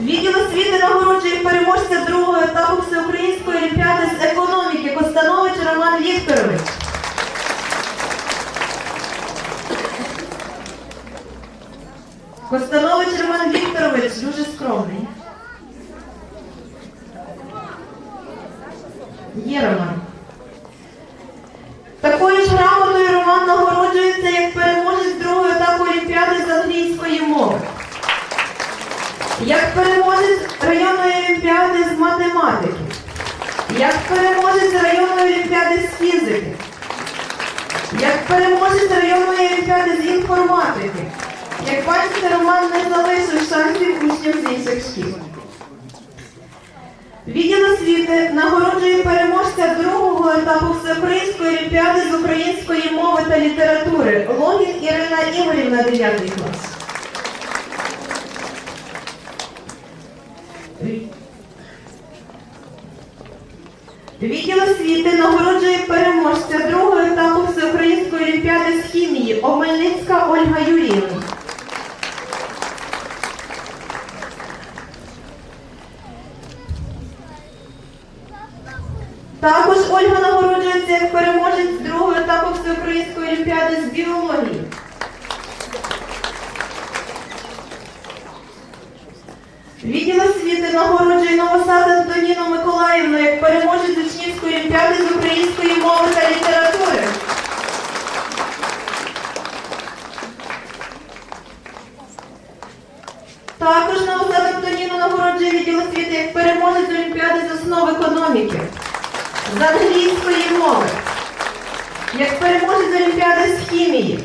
Відділ освіти нагороджує переможця другого етапу всеукраїнської олімпіади з економіки Костанович Роман Вікторович. Костанович Роман Вікторович дуже скромний. Є Роман. Такою ж Як переможець районної олімпіади з математики. Як переможець районної олімпіади з фізики. Як переможець районної олімпіади з інформатики. Як бачите, Роман не залишив шансів учнів з інших шкіл. Відділ освіти нагороджує переможця другого етапу всеукраїнської олімпіади з української мови та літератури Логін Ірина Ігорівна, 9 клас. Відділ освіти нагороджує переможця другого етапу всеукраїнської олімпіади з хімії Омельницька Ольга Юріївна. Також Ольга нагороджується як переможець другого етапу всеукраїнської олімпіади з біології. Відділ освіти нагороджує Новосад Антоніну Миколаївну як переможець учнівської олімпіади з української мови та літератури. Також Новосад Антоніну нагороджує відділ освіти як переможець олімпіади з основ економіки. З англійської мови, як переможець олімпіади з хімії,